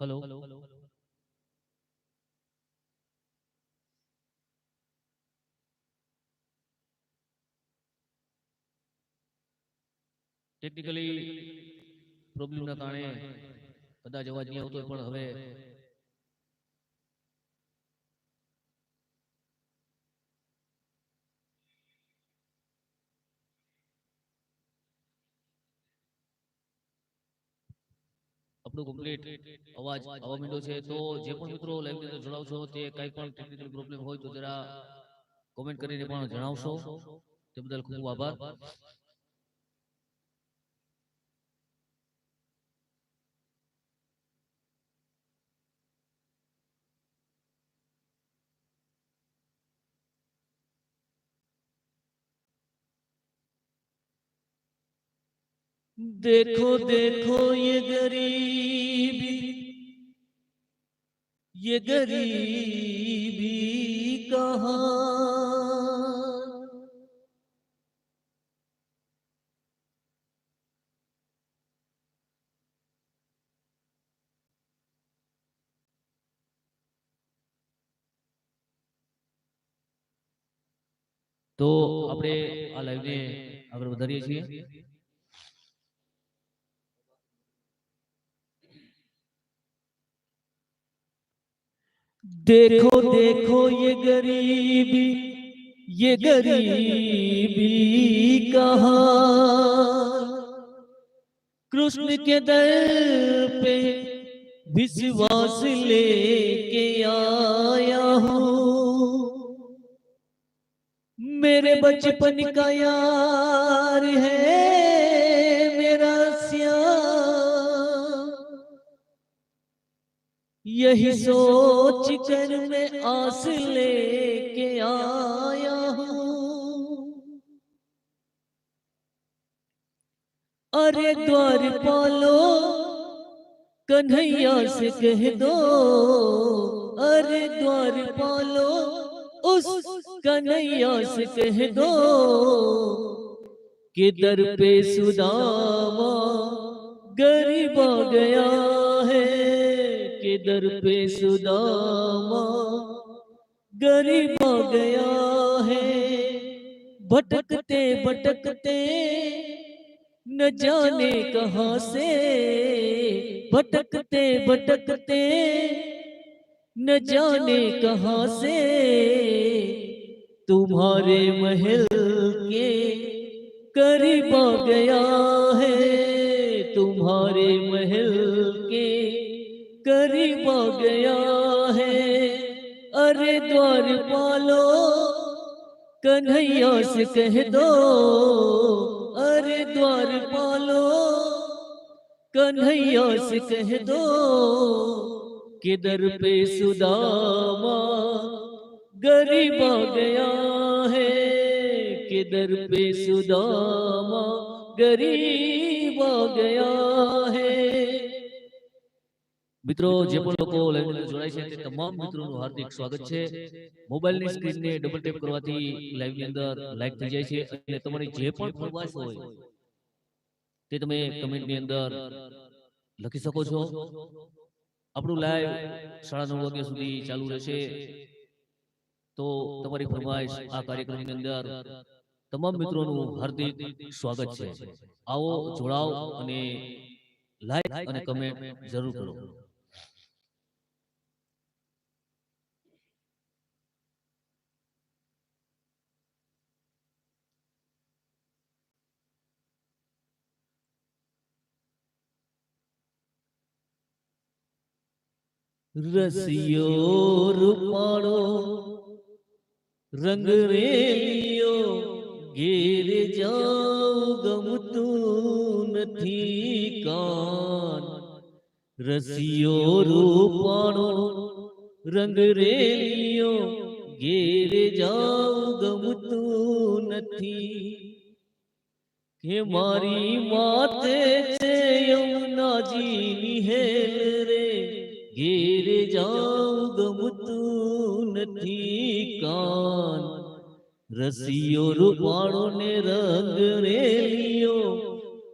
Hello. Technically પ્રોબ્લેમના કારણે કદાચ અવાજ નહીં આવતો પણ હવે આપણું કમ્પ્લીટ અવાજ આવવા માંડ્યો છે. તો જે પણ મિત્રો લાઈવ અંદર જોડાવશો તે કંઈ પણ ટેકનિકલ પ્રોબ્લેમ હોય તો જરા કોમેન્ટ કરીને પણ જણાવશો. તે બદલ ખૂબ આભાર. देखो देखो ये गरीबी ये गरीबी कहाँ તો આપણે આ લાઈવને આગળ વધારીએ છીએ देखो देखो ये गरीबी ये गरीबी कहा? कृष्ण के दर पे विश्वास लेके आया हूँ। मेरे बचपन का यार है यही सोच कर मैं आस लेके आया हूँ अरे द्वार पालो कन्हैया से कह दो अरे द्वार पालो उस कन्हैया से कह दो कि दर पे सुदामा गरीब आ गया है कि दर पे सुदामा गरीब आ गया है। भटकते भटकते, न जाने कहाँ से। भटकते भटकते, न जाने कहाँ से। तुम्हारे महल के करीब आ गया है। तुम्हारे महल के करीब आ गया है अरे द्वार पालो कन्हैया से कह दो अरे द्वार पालो कन्हैया से कह दो कि दर पे सुदामा गरीब आ गया है कि दर पे सुदामा गरीब आ गया है મિત્રો જે પણ લોકો જોડાય છે તે તમામ મિત્રોનું હાર્દિક સ્વાગત છે. મોબાઈલની સ્ક્રીનને ડબલ ટેપ કરવાથી લાઈવની અંદર લાઈક થઈ જાય છે અને તમારી જે પણ ફરમાઈશ હોય તે તમે કમેન્ટની અંદર લખી શકો છો. આપણું લાઈવ સાડા નવ વાગ્યા સુધી ચાલુ રહેશે. તો તમારી ફરમાઈશ આ કાર્યક્રમની અંદર તમામ મિત્રોનું હાર્દિક સ્વાગત છે. આવો જોડાઓ અને લાઈક અને કમેન્ટ જરૂર કરો. રસિયો રૂપાળો રંગ રેલિયો ઘેર જાઉં ગમતું નથી કાન. રસિયો રૂપાળો રંગ રેલિયો ઘેર જાઉં ગમતું નથી. કે મારી માતે છે યમુનાજીની હેલ રે, ઘેર જાઉં ગમતું નથી કાન રસિયો રૂપાળો ને રંગ રેલિયો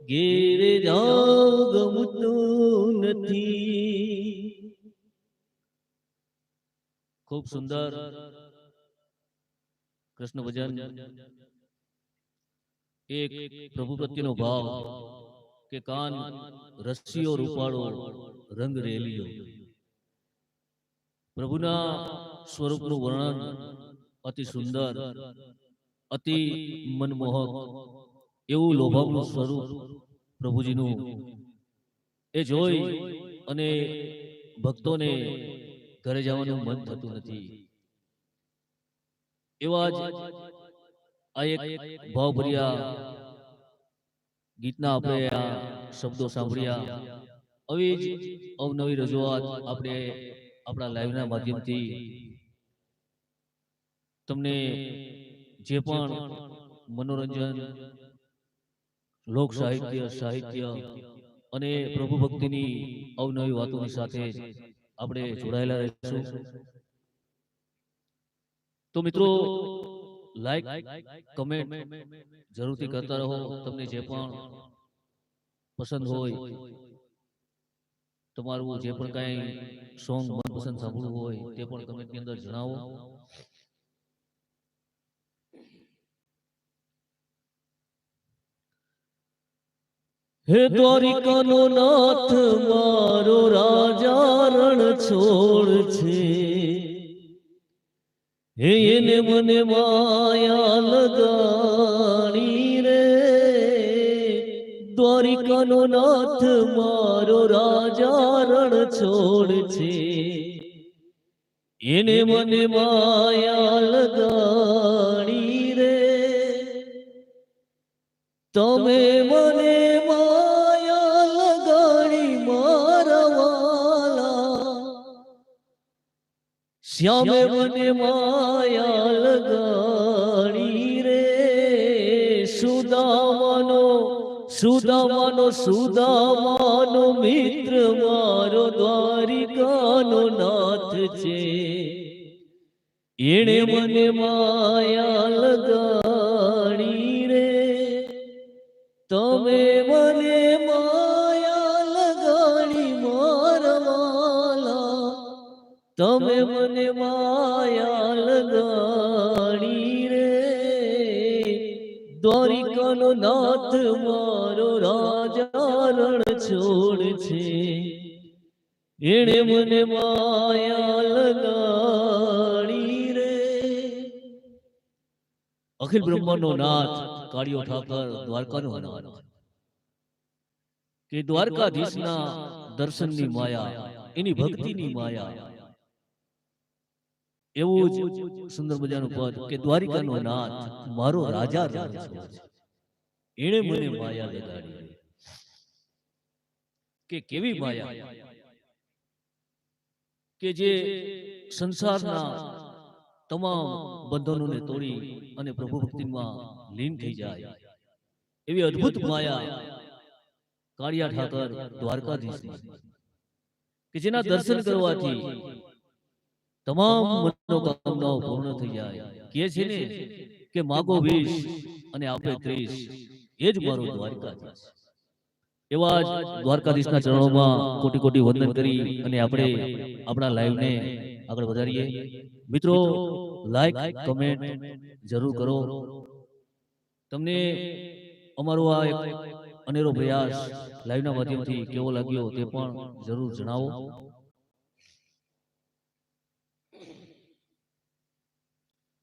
ઘેર જાઉં ગમતું નથી ખૂબ સુંદર કૃષ્ણ ભજન એક પ્રભુ પ્રત્યેનો ભાવ કે કાન રસ્સીઓ રૂપાળો રંગ રેલીઓ પ્રભુના સ્વરૂપનું વર્ણન અતિ સુંદર, અતિ મનમોહક એવું લોભાવનું સ્વરૂપ પ્રભુજીનું એ જોઈ અને ભક્તોને ઘરે જવાનું મન થતું નથી. એવા જ આ એક ભાવભર્યા ગીતના આપણે આ શબ્દો સાંભળ્યા. આવી જ અવનવી રજૂઆત આપણે આપણા લાઈવના માધ્યમથી તમને જે પણ મનોરંજન લોક સાહિત્ય સાહિત્ય અને પ્રભુ ભક્તિની અવનવી વાતોની સાથે આપણે જોડાયેલા રહીશું. તો મિત્રો લાઈક કમેન્ટ જરૂરથી કરતા રહો. તમને જે પણ પસંદ હોય તમારું જે પણ કાંઈ સોંગ મનપસંદ સાંભળવું હોય તે પણ કમેન્ટની અંદર જણાવો. હે દ્વારિકાનો નાથ મારો રાજા રણ છોડ છે. હે એને મને માયા લગાણી રે નાથ મારો રાજા રણ છોડ છે. એને મને માયા લગાણી રે. તમે મને માયા લગાડી મારવાલા શ્યામે મને માયા લગાડી સુદામાનો સુદામાનો મિત્ર મારો દ્વારિકાનો નાથ છે. એણે મને માયા લગાડી રે. તમે મને માયા લગાડી મારવાલા તમે મને માયા લગાડી દ્વારિકાનો નાથ મારો રાજા રણ છોડ છે. એણે મને માયા લગાડી રે. અખિલ બ્રહ્માંડનો નાથ કાળિયો ઠાકર દ્વારકાનો નાથ. કે દ્વારકાધીશના દર્શનની માયા એની ભક્તિની માયા. એવું જ સુંદર મજાનું પદ કે દ્વારિકાનો નાથ મારો રાજા રણ છે. એણે મને માયા લગાડી. કે કેવી માયા? કે જે સંસારના તમામ બંધનોને તોડી અને પ્રભુ ભક્તિમાં લીન થઈ જાય. એવી અદ્ભુત માયા કાળિયા ઠાકર દ્વારકાધીશ કે જેના દર્શન કરવાથી તમામ મનોકામનાઓ પૂર્ણ થઈ જાય. કે છે ને? કે માગો વીસ અને આપે ત્રીસ. એ જ મારો દ્વારકાધીશ એવા જ દ્વારકાધીશના ચરણોમાં કોટી કોટી વંદન કરી અને આપણે આપણા લાઈવને આગળ વધારીએ. મિત્રો લાઈક કમેન્ટ જરૂર કરો. તમને અમારો આ એક અનેરો પ્રયાસ લાઈવના માધ્યમથી કેવો લાગ્યો તે પણ જરૂર જણાવો.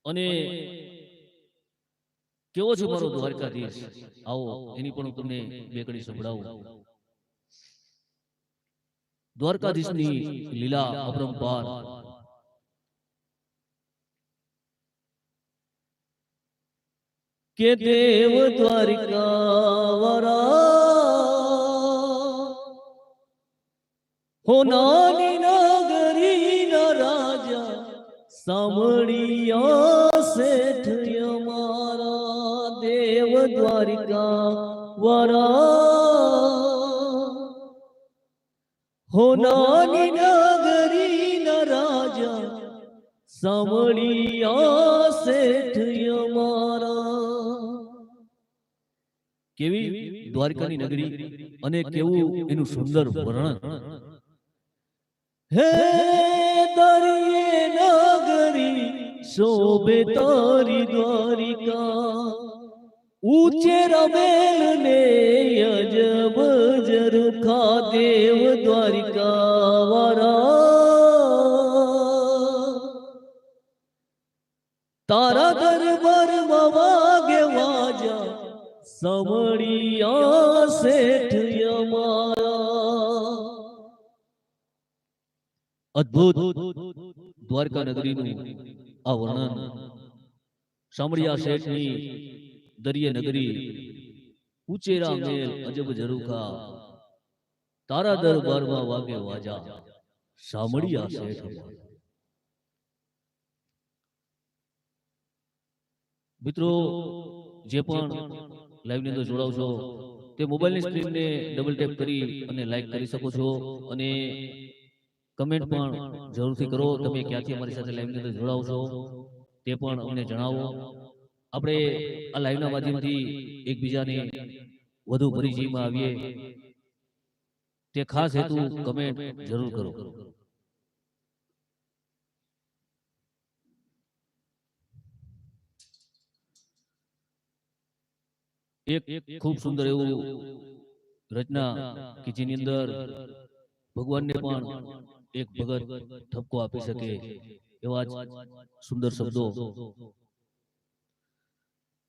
અને કેવો છે મારો દ્વારકાધીશ? આવો એની પણ હું તમને બે કડી સંભળાવું. દ્વારકાધીશની લીલા અપરંપાર કે દેવ દ્વારિકા વરા હો નાની નગરી ના રાજા સાંભળિયા શેઠ અમારા દેવ દ્વારિકા વરા હો નાની નગરી ના રાજા સાંભળિયા શેઠ અમારા. કેવી દ્વારકાની નગરી અને કેવું એનું સુંદર વર્ણન. હે દરિયે નગરી, શોભે તારી દ્વારિકા. ઊંચે રમેલ ને અજબ જરુખા દેવ દ્વારિકા વારા તારા દરબાર વાગે વાજા સમળિયા શેઠ અમારા અદ્ભુત દ્વારકા નગરીનું આ વર્ણન. સાંભળ્યા શેઠની દરિયે નગરી ઉચેરા મેલ અજબ ઝરૂખા તારા દરબારમાં વાગે વાજા સાંભળ્યા શેઠ મિત્રો જે પણ લાઈવની અંદર જોડાવ છો તે મોબાઈલની સ્ક્રીનને ડબલ ટેપ કરી અને લાઈક કરી શકો છો અને કમેન્ટ પણ જરૂરથી કરો. તમે ક્યાંથી અમારી સાથે લાઈવની અંદર જોડાવ છો તે પણ અમને જણાવો. આપણે આ લાઈવના માધ્યમથી એકબીજાને વધુ પરિચયમાં આવીએ. તે ખાસ હેતુ કમેન્ટ જરૂર કરો. એક ખૂબ સુંદર એવું રચના કે જેની અંદર ભગવાનને પણ એક ભગત ઠપકો આપી શકે એવા સુંદર શબ્દો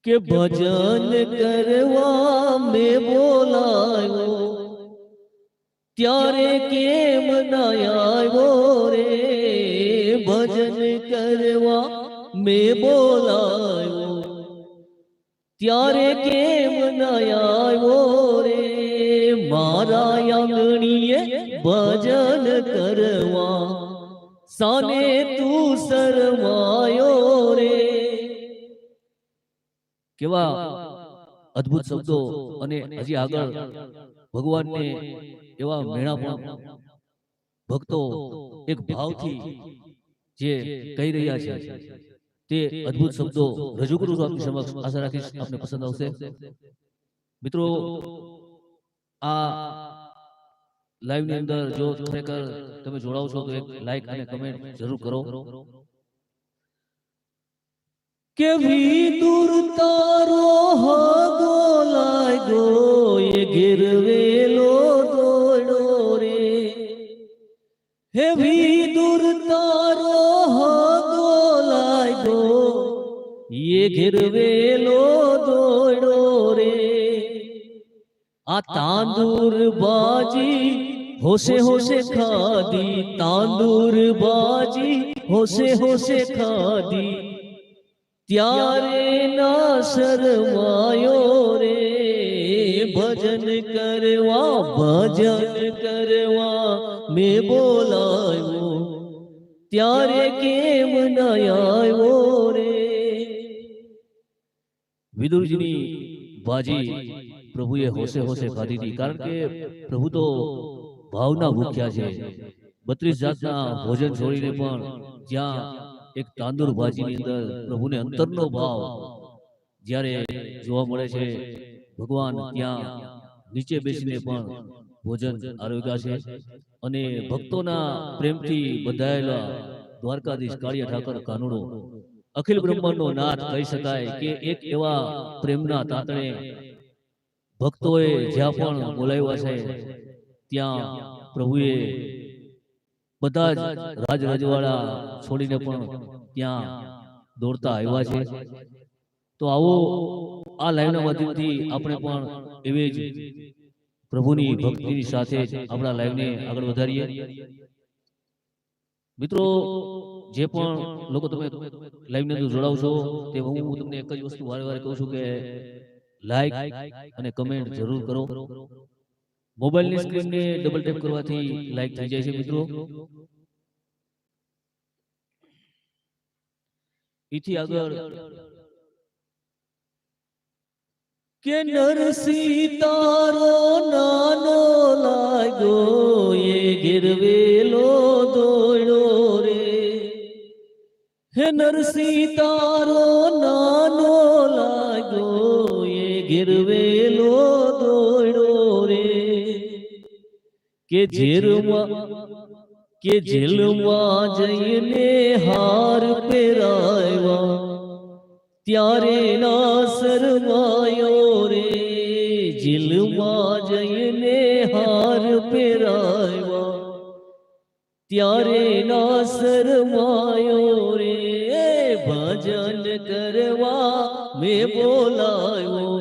કે ભજન કરવા મેં બોલાયો ત્યારે કેમ ના આવ્યો રે ભજન કરવા મેં બોલાયો ત્યારે કેમ ના આવ્યો રે મારા આંગણીએ ભજન કરવા સાને કેવા અદ્ભુત શબ્દો અને હજી આગળ ભગવાનને એવા મેળા ભક્તો એક ભાવથી જે કહી રહ્યા છે, તે અદ્ભુત શબ્દો રજૂ કરું છું આપની સમક્ષ. આશા રાખીશ આપને પસંદ આવશે. મિત્રો, આ લાઈવની અંદર જો ખરેખર તમે જોડાવ છો, તો એક લાઈક અને કમેન્ટ જરૂર કરો. કે દૂર તારો હગો લાગ્યો એ ગિરવેલો દોડો રે. હે વિદુર તારો હગો લાગ્યો એ ગિરવેલો દોડો રે. આ તાંદુર બાજી હોશે હોશે ખાધી, તાંદુર બાજી હોશે હોશે ખાધી. ત્યારે ના શરમાયો રે ભજન કરવા ભજન કરવા મેં બોલાયો ત્યારે કેમ ના આવ્યો રે વિદુરજીની બાજી પ્રભુએ હોશે હોશે ખાધી હતી કારણ કે પ્રભુ તો ભાવના ભૂખ્યા છે બત્રીસ જાતના ભોજન છોડીને પણ જ્યાં એક તાંદુર ભાજીની અંદર પ્રભુને અંતરનો ભાવ જ્યારે જોવા મળે છે, ભગવાન ત્યાં નીચે બેસીને પણ ભોજન આરોગ્યા છે અને ભક્તોના પ્રેમથી બંધાયેલા દ્વારકાધીશ કાળિયા ઠાકર કાનુડો અખિલ બ્રહ્માંડનો નાથ કહી શકાય કે એક એવા પ્રેમના તાતણે ભક્તોએ જ્યાં પણ બોલાવ્યા છે, ત્યાં પ્રભુએ બધા જ રાજ રજવાડા છોડીને પણ ત્યાં દોડતા આવ્યા છે. તો આવો આ લાઈવના માધ્યમથી આપણે પણ એવી જ પ્રભુની ભક્તિની સાથે આપણા લાઈવને આગળ વધારીએ. મિત્રો જે પણ લોકો તમે લાઈવની અંદર જોડાવ છો તે હું તમને એક જ વસ્તુ વારે વારે કહું છું કે લાઈક અને કમેન્ટ જરૂર કરો. મોબાઈલની સ્ક્રીનને ડબલ ટેપ કરવાથી લાઈક થઈ જાય છે મિત્રો. એથી આગળ કે નરસિંહ તારો નાનો લાગ્યો એ ગિરવેલો દોડ્યો રે. હે નરસિંહ તારો નાનો લાગ્યો એ ગિરવેલો કે ઝેરમાં કે જેલમાં જઈને હાર પહેરાવ્યા ત્યારે ના શરમાયો રે જેલમાં જઈને હાર પહેરાવ્યા ત્યારે ના શરમાયો રે ભજન કરવા મેં બોલાયો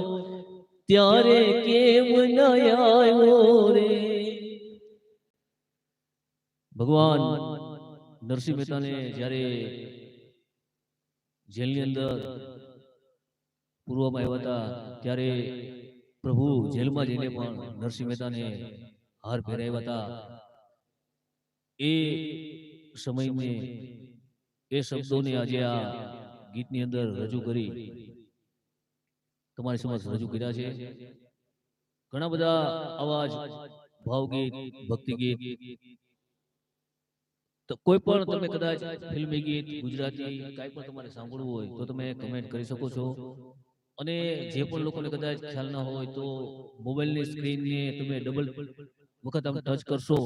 ત્યારે કેમ ન આવ્યો રે ભગવાન નરસિંહ મહેતાને જ્યારે જેલની અંદર પૂર્વમાં આવ્યા હતા, ત્યારે પ્રભુ જેલમાં જઈને પણ નરસિંહ મહેતાને હાર પહેરાવ્યા હતા. એ સમયને, એ શબ્દોને આજે આ ગીતની અંદર રજૂ કરી, તમારી સમક્ષ રજૂ કર્યા છે. ઘણા બધા અવાજ ભાવગીત ભક્તિ ગીત તો કોઈ પણ તમે કદાચ ફિલ્મી ગીત ગુજરાતી કાંઈ પણ તમારે સાંભળવું હોય તો તમે કમેન્ટ કરી શકો છો. અને જે પણ લોકોને કદાચ ખ્યાલ ના હોય તો મોબાઈલની સ્ક્રીનને તમે ડબલ વખત આમ ટચ કરશો.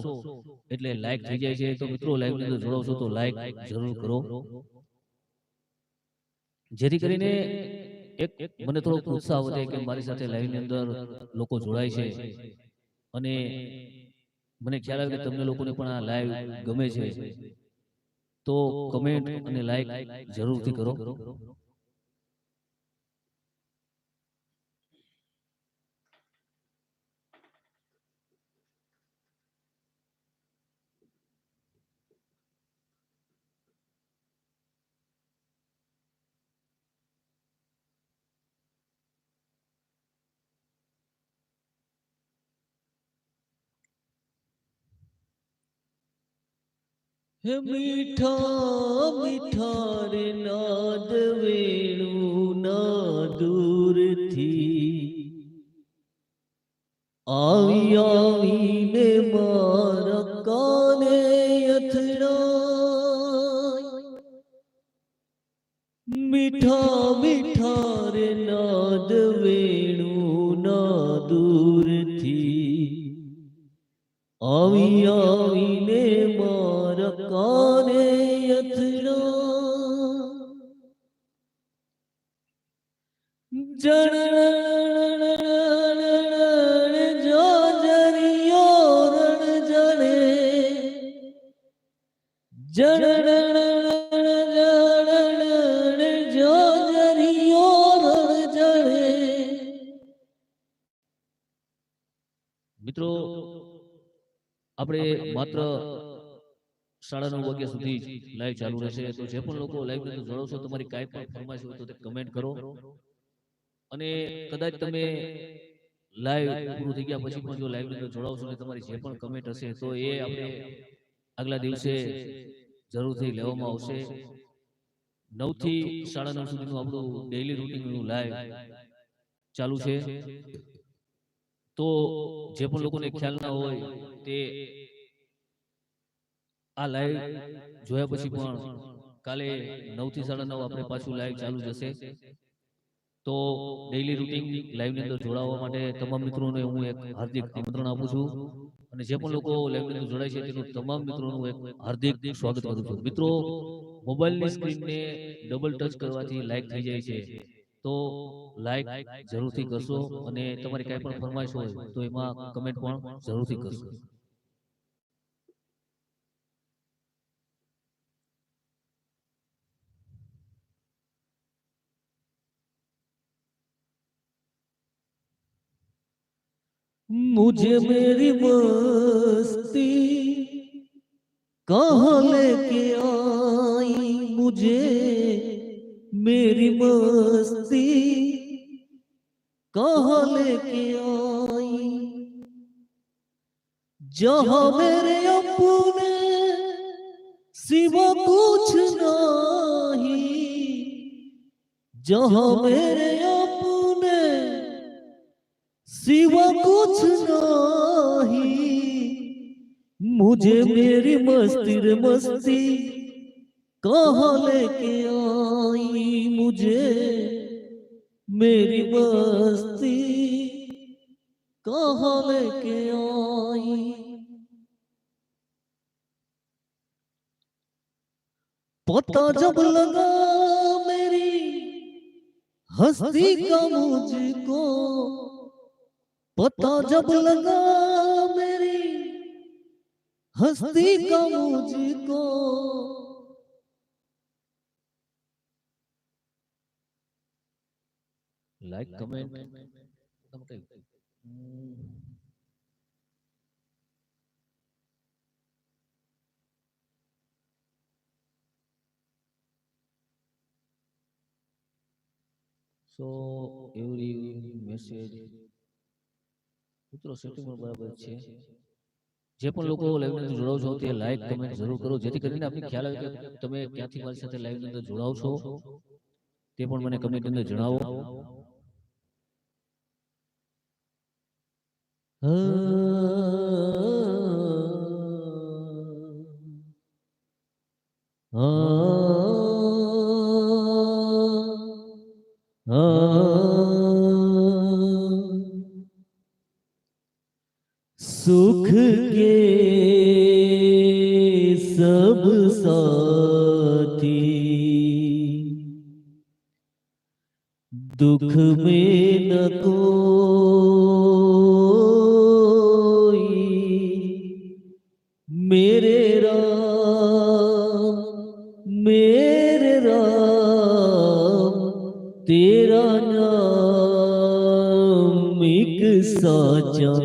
એટલે લાઈક થઈ જાય છે. તો મિત્રો લાઈવની અંદર જોડાવશો તો લાઈક જરૂર કરો. જેથી કરીને એક મને થોડો પ્રોત્સાહ વધે કે મારી સાથે લાઈવની અંદર લોકો જોડાય છે. અને મને ખ્યાલ આવે કે તમને લોકોને પણ આ લાઈવ ગમે છે. તો કમેન્ટ અને લાઈક જરૂરથી કરો. હે મીઠા મીઠા રે નાદ વેણું ના દૂરથી આવી જણ રણ જણે જણ જોજરિયો મિત્રો, આપણે માત્ર સાડા નવ વાગ્યા સુધી લાઈવ ચાલુ રહેશે. તો જે પણ લોકો લાઈવ જોડો છો, તમારી કાંઈ પણ ફરમાઈશ હોય તે કમેન્ટ કરો. અને કદાચ તમે લાઈવ પૂરું થઈ ગયા પછી પણ જો લાઈવ અંદર જોડાવશો ને તમારી જે પણ કમેન્ટ હશે તો એ આપણે આગલા દિવસે જરૂરથી લેવામાં આવશે. નવથી સાડા નવ સુધીનું આપણું ડેઈલી રૂટીનનું લાઈવ ચાલુ છે. તો જે પણ લોકોને ખ્યાલ ના હોય તે આ લાઈવ જોયા પછી પણ કાલે નવથી સાડા નવ આપણે પાછું લાઈવ ચાલુ જશે તો ડેઈલી રૂટીન લાઈવની અંદર જોડાવા માટે તમામ મિત્રોને હું એક હાર્દિક આમંત્રણ આપું છું. અને જે પણ લોકો લાઈવની અંદર જોડાય છે, તેનું તમામ મિત્રોનું એક હાર્દિક સ્વાગત કરું છું. મિત્રો, મોબાઈલની સ્ક્રીનને ડબલ ટચ કરવાથી લાઈક થઈ જાય છે. તો લાઈક જરૂરથી કરશો અને તમારી કાંઈ પણ ફરમાઈશ હોય તો એમાં કમેન્ટ પણ જરૂરથી કરશો. मुझे मेरी मस्ती कहाँ लेके आई मुझे मेरी मस्ती कहाँ लेके आई जहाँ मेरे अपने सिवा कुछ नहीं जहाँ मेरे अपने सिवा कुछ नहीं मुझे मेरी मस्ती रे मस्ती कहाँ लेके आई मुझे मेरी मस्ती कहाँ लेके आई पता जब लगा मेरी हस्ती का मुझको पता जब लगा मेरी हस्ती का मुझको like comment so every message મિત્રો સેટિંગ બરાબર છે જે પણ લોકો લાઈવની અંદર જોડાવ છો તે લાઈક કમેન્ટ જરૂર કરો. જેથી કરીને આપને ખ્યાલ આવે કે તમે ક્યાંથી મારી સાથે લાઈવની અંદર જોડાવ છો તે પણ મને કમેન્ટ અંદર જણાવો. सुख ਦੁਖ ਮੇਂ ਨ ਕੋਈ। ਮੇਰੇ ਰਾਮ ਮੇਰੇ ਰਾਮ ਤੇਰਾ ਨਾਮ ਇੱਕ ਸਾਚਾ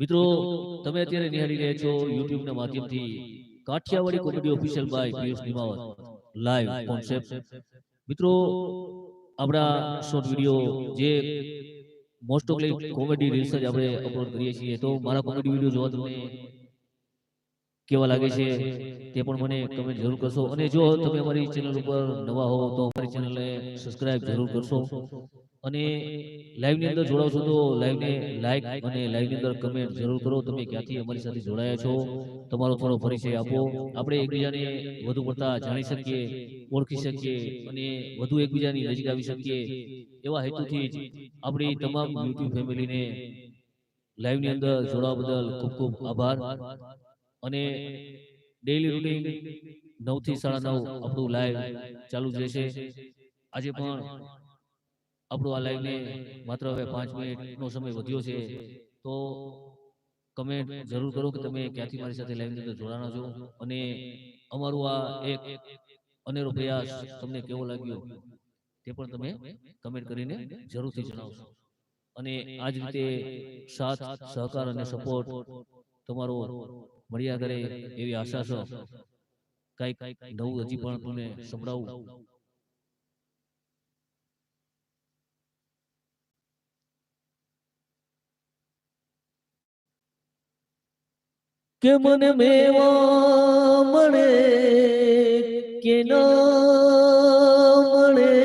મિત્રો તમે અત્યારે નિહાળી રહ્યા છો યુટ્યુબ ના માધ્યમથી Kathiyawadi comedy official by Piyush Nimavat. Live concept મિત્રો આપણા શોર્ટ વીડિયો જે મોસ્ટ ઓફલી કોમેડી રીલ્સ જ આપણે અપલોડ કરીએ છીએ. તો મારા કોમેડી વીડિયો જોવા તમને કેવા લાગે છે તે પણ મને કમેન્ટ જરૂર કરશો. અને જો તમે અમારી ચેનલ ઉપર નવા હો તો અમારી ચેનલને સબસ્ક્રાઇબ જરૂર કરશો. અને લાઈવની અંદર જોડાવશો તો લાઈવ ને લાઈક અને લાઈવની અંદર કમેન્ટ જરૂર કરો. તમે ક્યાંથી અમારી સાથે જોડાયા છો? તમારો થોડો પરિચય આપો. આપણે એકબીજાને વધુ પડતા જાણી શકીએ ઓળખી શકીએ અને વધુ એકબીજાની નજીક આવી શકીએ. એવા હેતુથી જ આપણી તમામ યુટ્યુબ ફેમિલીને લાઈવની અંદર જોડાવા બદલ ખૂબ ખૂબ આભાર. અને ડેઈલી રૂટીન નવથી સાડા નવ આપણું લાઈવ ચાલુ જ રહેશે. આજે પણ આપણું આ લાઈવને માત્ર હવે પાંચ મિનિટનો સમય વધ્યો છે. તો કમેન્ટ જરૂર કરો કે તમે ક્યાંથી મારી સાથે લાઈવની અંદર જોડાના છો. અને અમારું આ એક અનેરો પ્રયાસ તમને કેવો લાગ્યો તે પણ તમે કમેન્ટ કરીને જરૂરથી જણાવશો. અને આ જ રીતે સાથ, સહકાર અને સપોર્ટ તમારો મળ્યા કરે એવી આશા છે. કંઈક નવું હજી પણ તમને સંભળાવું. કે મને મેવા મળે કે ના મળે?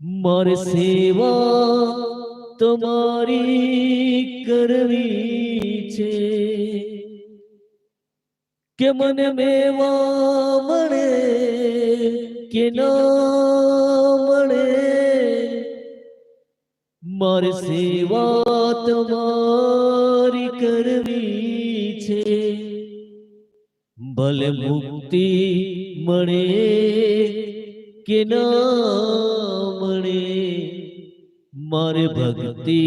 મારે સેવા તમારી કરવી છે. કે મને મેવા મળે કે ના મારે સેવા તમારી કરવી છે. ભલે મુક્તિ મળે કે ના મળે, મારે ભક્તિ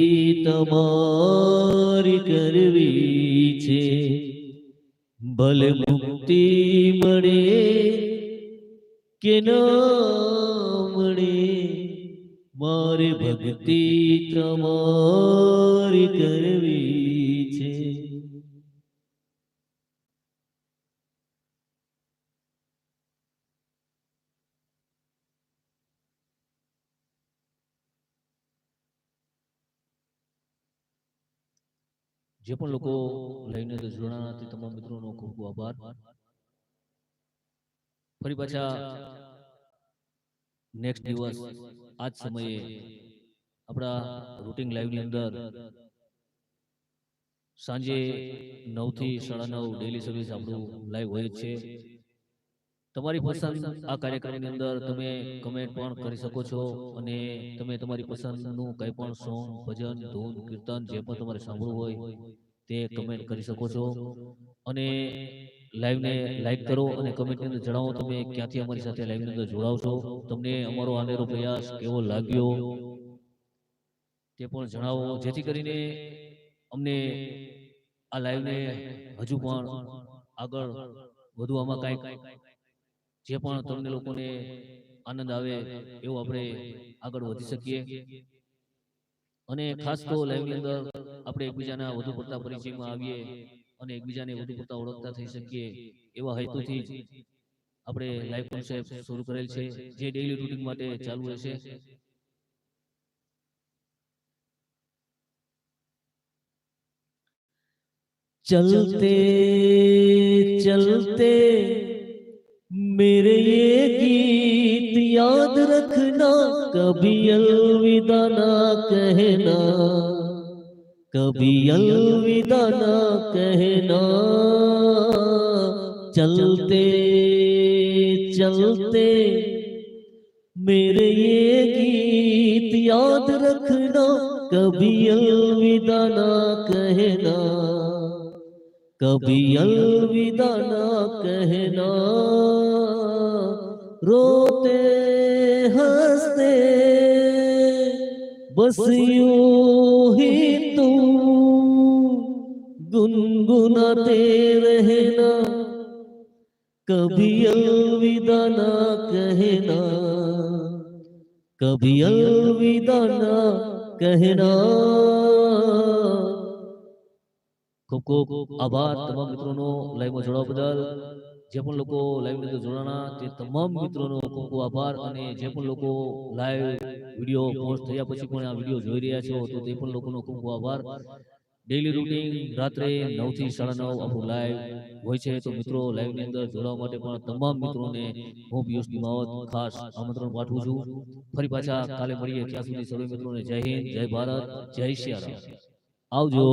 તમારી કરવી છે. ભલે મુક્તિ મળે કે ના મળે મારે ભક્તિ તમારી કરવી છે. જે પણ લોકો લઈને જોડાણા તે તમામ મિત્રોનો ખૂબ ખૂબ આભાર. ફરી પાછા નેક્સ્ટ દિવસ આજ સમયે આપણા રૂટિંગ લાઈવની અંદર સાંજે નવથી સાડા નવ ડેલી સર્વિસ આપણું લાઈવ હોય છે. તમારી પસંદ આ કાર્યક્રમની અંદર તમે કમેન્ટ પણ કરી શકો છો અને તમે તમારી પસંદનું કંઈ પણ સોંગ ભજન ધૂન કીર્તન જે પણ તમારે સાંભળવું હોય તે કમેન્ટ કરી શકો છો. અને લાઈવને લાઈક કરો અને કમેન્ટની અંદર જણાવો તમે ક્યાંથી અમારી સાથે લાઈવની અંદર જોડાવશો તમને અમારો આનેરો પ્રયાસ કેવો લાગ્યો? તે પણ જણાવો જેથી કરીને અમને આ લાઈવને હજુ પણ આગળ વધુ આમાં કાંઈક જે પણ તમને લોકોને આનંદ આવે એવું આપણે આગળ વધી શકીએ. અને ખાસ તો લાઈવની અંદર આપણે એકબીજાના વધુ પડતા પરિચયમાં આવીએ. અને એકબીજાને વધુ પડતા ઓળખતા થઈ શકીએ એવા હેતુથી જ આપણે લાઈવ કોન્સેપ્ટ શરૂ કરેલ છે જે ડેઈલી રૂટીન માટે ચાલુ રહેશે चलते चलते मेरे ये गीत याद रखना कभी अलविदा ना कहना कभी अलविदा ना कहना चलते चलते मेरे ये गीत याद रखना कभी अलविदा ना कहना कभी अलविदा ना कहना रोते बस यूं ही तू गुनगुनाते रहना कभी अलविदा ना कहना कभी अलविदा ना कहना ખૂબ ખૂબ આભાર તમામ મિત્રોનો લાઈવમાં જોડાવા બદલ જે પણ લોકો લાઈવ અંદર જોડાણા, તે તમામ મિત્રોનો ખૂબ ખૂબ આભાર અને જે પણ લોકો લાઈવ વીડિયો પોસ્ટ થયા પછી પણ આ વીડિયો જોઈ રહ્યા છો, તો તે પણ લોકોનો ખૂબ ખૂબ આભાર. ડેઈલી રૂટીન રાત્રે નવથી સાડા નવ આપણું લાઈવ હોય છે, તો મિત્રો લાઈવની અંદર જોડાવા માટે પણ તમામ મિત્રોને હું પિયુષની માવત ખાસ આમંત્રણ પાઠવું છું. ફરી પાછા કાલે મળીએ. ત્યાં સુધી સર્વે મિત્રોને જય હિન્દ, જય ભારત, જય શિયા આવજો.